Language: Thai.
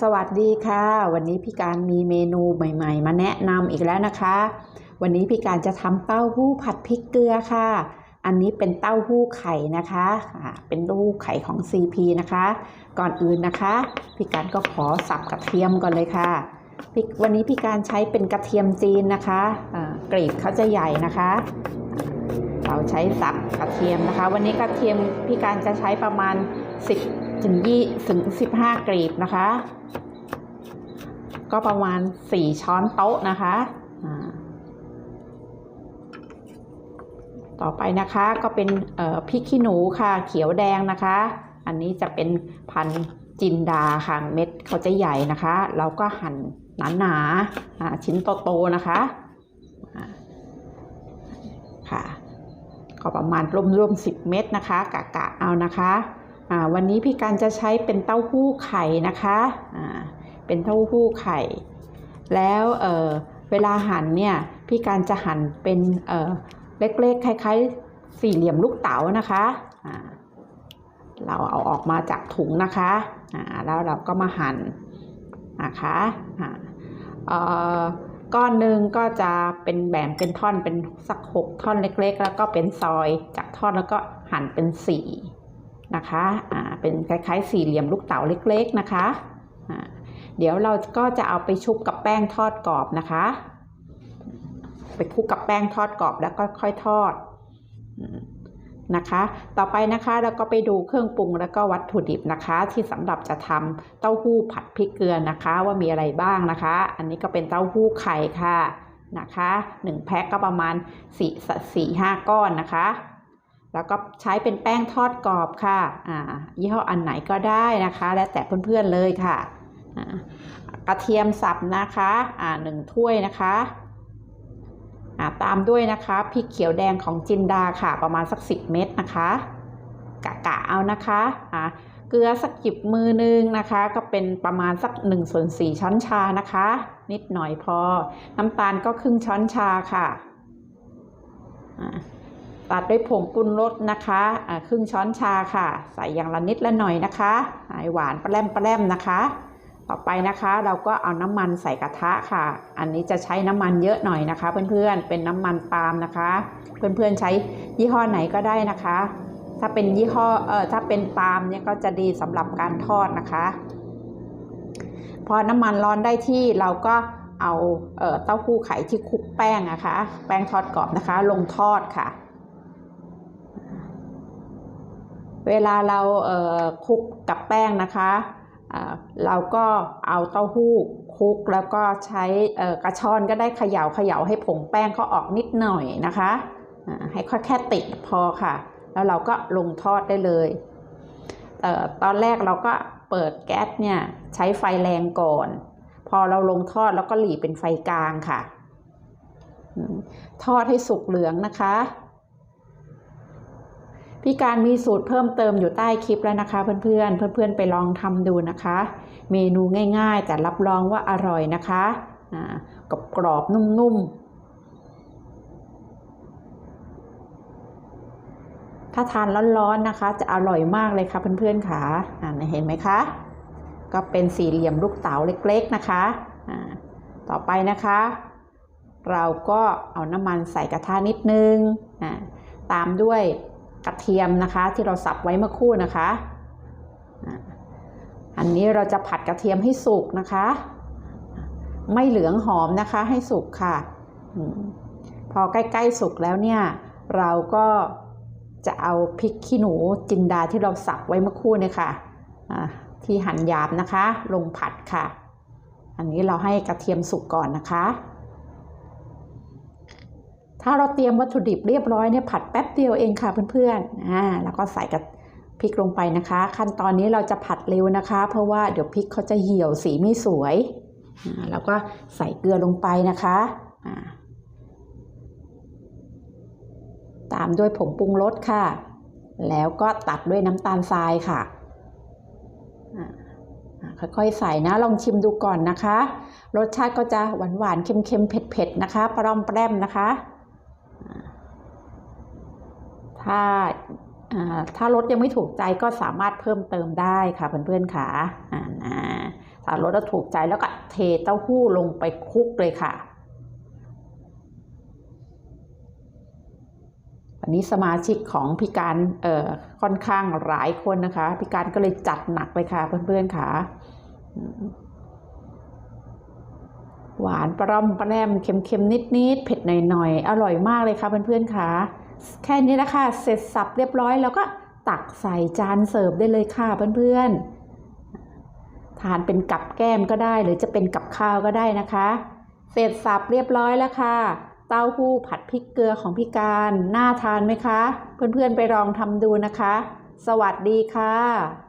สวัสดีค่ะ วันนี้พี่การมีเมนูใหม่ ๆ มาแนะนำอีกแล้วนะคะ วันนี้พี่การจะทำเต้าหู้ผัดพริกเกลือค่ะ อันนี้เป็นเต้าหู้ไข่นะคะอ่าเป็นเต้าหู้ไข่ของ CP นะคะ ก่อนอื่นนะคะพี่การก็ขอสับกระเทียมก่อนเลยค่ะวันนี้พี่การใช้เป็นกระเทียมจีนนะคะกรีบเขาจะใหญ่นะคะ เราใช้สับกระเทียมนะคะ วันนี้กระเทียมพี่การจะใช้ประมาณ 10 ถึง20ถึง15กรีบนะคะ ก็ประมาณ4ช้อนโต๊ะนะคะต่อไปนะคะก็เป็นพริกขี้หนูค่ะ เขียวแดงนะคะ อันนี้จะเป็นพันธุ์จินดาค่ะเม็ดเขาจะใหญ่นะคะ เราก็หั่นหนาๆอ่าชิ้นโตๆนะคะค่ะก็ประมาณรวมๆ10เม็ดนะคะ กะกะเอานะคะ วันนี้พี่การจะใช้เป็นเต้าหู้ไข่นะคะเป็นเต้าหู้ไข่ แล้วเเวลาหั่นเนี่ยพี่การจะหั่นเป็นเเล็กๆคล้ายๆ สี่เหลี่ยมลูกเต๋านะคะเราเอาออกมาจากถุงนะคะแล้วเราก็มาหั่นนะคะก้อนหนึ่งก็จะเป็นแบ่งเป็นท่อนเป็นสักหกท่อนเล็ก ๆ แล้วก็เป็นซอยจากท่อนแล้วก็หั่นเป็นสี่ นะคะเป็นคล้ายๆสี่เหลี่ยมลูกเต๋าเล็กๆนะคะอ่าเดี๋ยวเราก็จะเอาไปชุบกับแป้งทอดกรอบนะคะ ไปคลุกกับแป้งทอดกรอบแล้วก็ค่อยทอดนะคะ ต่อไปนะคะเราก็ไปดูเครื่องปรุงแล้วก็วัตถุดิบนะคะ ที่สำหรับจะทำเต้าหู้ผัดพริกเกลือนะคะ ว่ามีอะไรบ้างนะคะ อันนี้ก็เป็นเต้าหู้ไข่ค่ะนะคะหนึ่งแพ็คก็ประมาณสี่สี่ห้าก้อนนะคะ แล้วก็ใช้เป็นแป้งทอดกรอบค่ะอ่ายี่ห้ออันไหนก็ได้นะคะ แล้วแต่เพื่อนๆเลยค่ะกระเทียมสับนะคะอ่าหนึ่งถ้วยนะคะอ่าตามด้วยนะคะพริกเขียวแดงของจินดาค่ะ ประมาณสัก10เม็ดนะคะ กะกะเอานะคะอ่าเกลือสักจิบมือนึงนะคะ ก็เป็นประมาณสัก1ส่วน4ช้อนชานะคะ นิดหน่อยพอ น้ำตาลก็ครึ่งช้อนชาค่ะอ่า ตัดด้วยผงปรุงรสนะคะอ่าครึ่งช้อนชาค่ะ ใส่อย่างละนิดละหน่อยนะคะหวานปลาแรมปลาแรมนะคะ ต่อไปนะคะเราก็เอาน้ำมันใส่กระทะค่ะ อันนี้จะใช้น้ำมันเยอะหน่อยนะคะ เพื่อนๆเป็นน้ำมันปาล์มนะคะ เพื่อนๆใช้ยี่ห้อไหนก็ได้นะคะ ถ้าเป็นยี่ห้อเออถ้าเป็นปาล์มเนี่ยก็จะดีสำหรับการทอดนะคะ พอน้ำมันร้อนได้ที่เราก็เอาเอ่อเต้าหู้ไข่ที่คลุกแป้งนะคะ แป้งทอดกรอบนะคะ ลงทอดค่ะ เวลาเราเคลุกกับแป้งนะคะเราก็เอาเต้าหู้คลุกแล้วก็ใช้กระชอนก็ได้เขย่าเขย่าให้ผงแป้งเขาออกนิดหน่อยนะคะให้ค่อยแค่ติดพอค่ะ แล้วเราก็ลงทอดได้เลยเออตอนแรกเราก็เปิดแก๊สเนี่ยใช้ไฟแรงก่อน พอเราลงทอดแล้วก็หลีเป็นไฟกลางค่ะ ทอดให้สุกเหลืองนะคะ พี่การมีสูตรเพิ่มเติมอยู่ใต้คลิปแล้วนะคะ เพื่อนๆ เพื่อนๆ ไปลองทำดูนะคะ เมนูง่ายๆ แต่รับรองว่าอร่อยนะคะกรอบกรอบนุ่มๆ ถ้าทานร้อนๆนะคะ จะอร่อยมากเลยค่ะเพื่อนๆค่ะอ่าเห็นไหมคะ ก็เป็นสี่เหลี่ยมลูกเต๋าเล็กๆนะคะต่อไปนะคะ เราก็เอาน้ำมันใส่กระทะนิดนึงตามด้วย กระเทียมนะคะ ที่เราสับไว้เมื่อคู่นะคะ อันนี้เราจะผัดกระเทียมให้สุกนะคะ ไม่เหลืองหอมนะคะให้สุกค่ะอมพอใกล้ๆสุกแล้วเนี่ย เราก็จะเอาพริกขี้หนูจินดาที่เราสับไว้เมื่อคู่เนี่ยค่ะที่หั่นหยาบนะคะ ลงผัดค่ะ อันนี้เราให้กระเทียมสุกก่อนนะคะ ถ้าเราเตรียมวัตถุดิบเรียบร้อยเนี่ยผัดแป๊บเดียวเองค่ะเพื่อนๆอ่าแล้วก็ใส่กับพริกลงไปนะคะ ขั้นตอนนี้เราจะผัดเร็วนะคะ เพราะว่าเดี๋ยวพริกเขาจะเหี่ยวสีไม่สวยอ่าแล้วก็ใส่เกลือลงไปนะคะอ่าตามด้วยผงปรุงรสค่ะ แล้วก็ตัดด้วยน้ำตาลทรายค่ะอ่อ่าค่อยๆใส่นะลองชิมดูก่อนนะคะ รสชาติก็จะหวานๆเค็มๆเผ็ดๆนะคะปร่อมแปรมนะคะ ถ้าถ้ารสยังไม่ถูกใจก็สามารถเพิ่มเติมได้ค่ะเพื่อนๆค่ะนะถ้ารสแล้วถูกใจแล้วก็เทเต้าหู้ลงไปคลุกเลยค่ะวันนี้สมาชิกของพี่การเอ่อค่อนข้างหลายคนนะคะพี่การก็เลยจัดหนักเลยค่ะเพื่อนๆค่ะ หวานปร่อมปร่มเค็มๆนิดๆเผ็ดหน่อยๆอร่อยมากเลยค่ะเพื่อนๆค่ะ แค่นี้ละค่ะ เสร็จสับเรียบร้อยแล้วก็ตักใส่จานเสิร์ฟได้เลยค่ะเพื่อนๆ ทานเป็นกับแก้มก็ได้ หรือจะเป็นกับข้าวก็ได้นะคะ เสร็จสับเรียบร้อยแล้วค่ะ เต้าหู้ผัดพริกเกลือของพี่การ น่าทานไหมคะ เพื่อนๆไปลองทำดูนะคะ สวัสดีค่ะ